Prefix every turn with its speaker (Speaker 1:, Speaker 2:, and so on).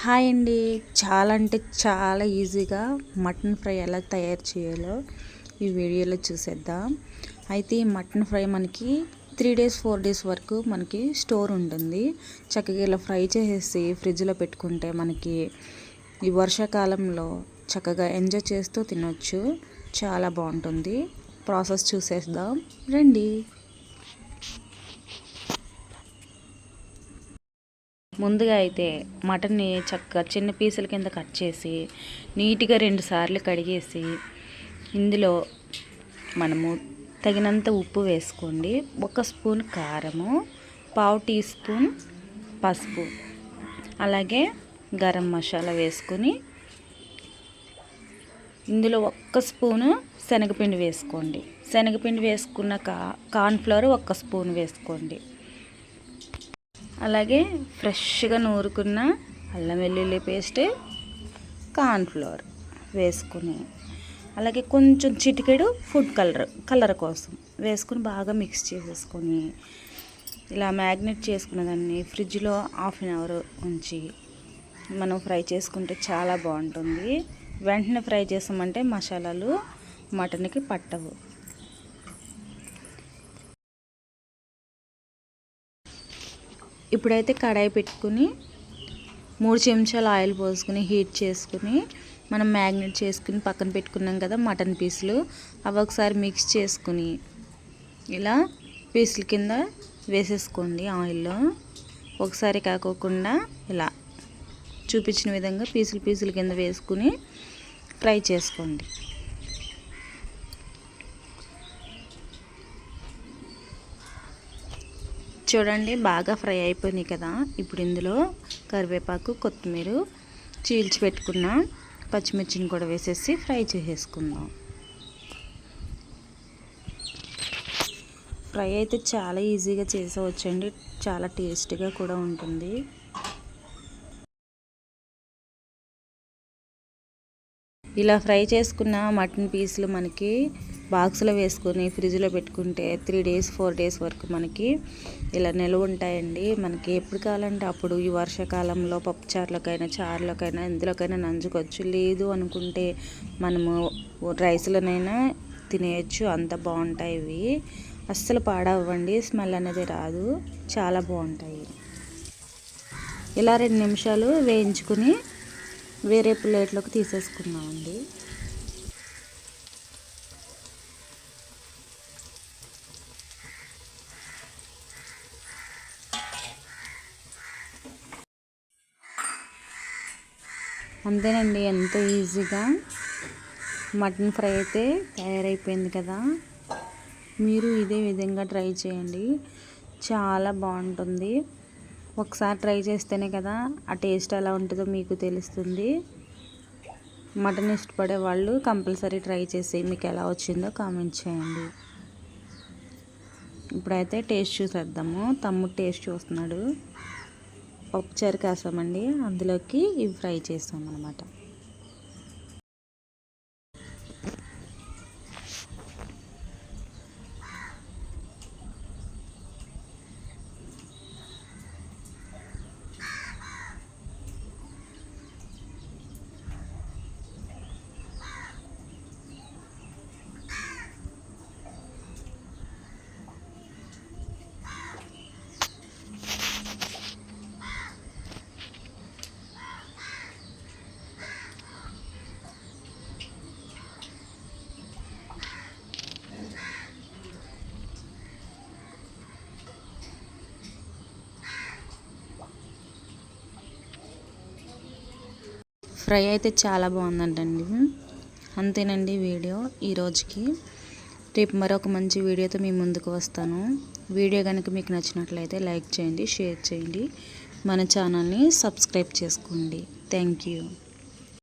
Speaker 1: Hi అండి. చాలా అంటే చాలా ఈజీగా మటన్ ఫ్రై ఎలా తయారు చేయాలో ఈ వీడియోలో చూసేద్దాం. అయితే ఈ మటన్ ఫ్రై మనకి త్రీ డేస్ ఫోర్ డేస్ వరకు మనకి స్టోర్ ఉంటుంది. చక్కగా ఇలా ఫ్రై చేసేసి ఫ్రిడ్జ్లో పెట్టుకుంటే మనకి ఈ వర్షాకాలంలో చక్కగా ఎంజాయ్ చేస్తూ తినొచ్చు. చాలా బాగుంటుంది. ప్రాసెస్ చూసేద్దాం. రండి. ముందుగా అయితే మటన్ని చక్కగా చిన్న పీసుల కింద కట్ చేసి నీట్గా రెండు సార్లు కడిగేసి ఇందులో మనము తగినంత ఉప్పు వేసుకోండి. ఒక స్పూన్ కారము పావు టీ స్పూన్ పసుపు. అలాగే గరం మసాలా వేసుకొని ఇందులో ఒక్క స్పూను శనగపిండి వేసుకోండి. శనగపిండి వేసుకున్నాక కార్న్ఫ్లవర్ ఒక్క స్పూన్ వేసుకోండి. అలాగే ఫ్రెష్గా నూరుకున్న అల్లం వెల్లుల్లి పేస్ట్ కార్న్ఫ్లోర్ వేసుకుని అలాగే కొంచెం చిటికెడు ఫుడ్ కలర్ కలర్ కోసం వేసుకుని బాగా మిక్స్ చేసేసుకొని ఇలా మ్యాగ్నెట్ చేసుకున్న దాన్ని ఫ్రిడ్జ్లో హాఫ్ అన్ అవర్ ఉంచి మనం ఫ్రై చేసుకుంటే చాలా బాగుంటుంది. వెంటనే ఫ్రై చేసామంటే మసాలాలు మటన్కి పట్టవు. ఇప్పుడైతే కడాయి పెట్టుకుని మూడు చెంచాలు ఆయిల్ పోసుకుని హీట్ చేసుకుని మనం మ్యాగ్నెట్ చేసుకుని పక్కన పెట్టుకున్నాం కదా మటన్ పీసులు అవి ఒకసారి మిక్స్ చేసుకుని ఇలా పీసుల కింద వేసేసుకోండి ఆయిల్లో. ఒకసారి కాకోకుండా ఇలా చూపించిన విధంగా పీసులు పీసుల కింద వేసుకుని ఫ్రై చేసుకోండి. చూడండి బాగా ఫ్రై అయిపోయినాయి కదా. ఇప్పుడు ఇందులో కరివేపాకు కొత్తిమీర చీల్చి పెట్టుకున్న పచ్చిమిర్చిని కూడా వేసేసి ఫ్రై చేసేసుకుందాం. ఫ్రై అయితే చాలా ఈజీగా చేసేవచ్చండి. చాలా టేస్టీగా కూడా ఉంటుంది. ఇలా ఫ్రై చేసుకున్న మటన్ పీసులు మనకి బాక్స్లో వేసుకొని ఫ్రిడ్జ్లో పెట్టుకుంటే త్రీ డేస్ ఫోర్ డేస్ వరకు మనకి ఇలా నిల్వ ఉంటాయండి. మనకి ఎప్పుడు కావాలంటే అప్పుడు ఈ వర్షాకాలంలో పప్పు చారులకైనా చారులకైనా ఇందులోకైనా నంజుకోవచ్చు. లేదు అనుకుంటే మనము రైస్లోనైనా తినేయచ్చు. అంత బాగుంటాయి ఇవి. అస్సలు పాడవ్వండి. స్మెల్ అనేది రాదు. చాలా బాగుంటాయి. ఇలా రెండు నిమిషాలు వేయించుకుని వేరే ప్లేట్లోకి తీసేసుకున్నామండి అంతేనండి ఎంతో ఈజీగా. మటన్ ఫ్రై అయితే తయారైపోయింది కదా. మీరు ఇదే విధంగా ట్రై చేయండి. చాలా బాగుంటుంది. ఒకసారి ట్రై చేస్తేనే కదా ఆ టేస్ట్ ఎలా ఉంటుందో మీకు తెలుస్తుంది. మటన్ ఇష్టపడే వాళ్ళు కంపల్సరీ ట్రై చేసి మీకు ఎలా వచ్చిందో కామెంట్ చేయండి. ఇప్పుడైతే టేస్ట్ చూసేద్దాము. తమ్ముడు టేస్ట్ చూస్తున్నాడు. పప్పుచారు కాసామండి అందులోకి ఇవి ఫ్రై చేస్తాం అనమాట ఫ్రై అయితే చాలా బాగుందంటండి. అంతేనండి వీడియో ఈరోజుకి. రేపు మరొక మంచి వీడియోతో మీ ముందుకు వస్తాను. వీడియో కనుక మీకు నచ్చినట్లయితే లైక్ చేయండి షేర్ చేయండి. మన ఛానల్ని సబ్స్క్రైబ్ చేసుకోండి. Thank you.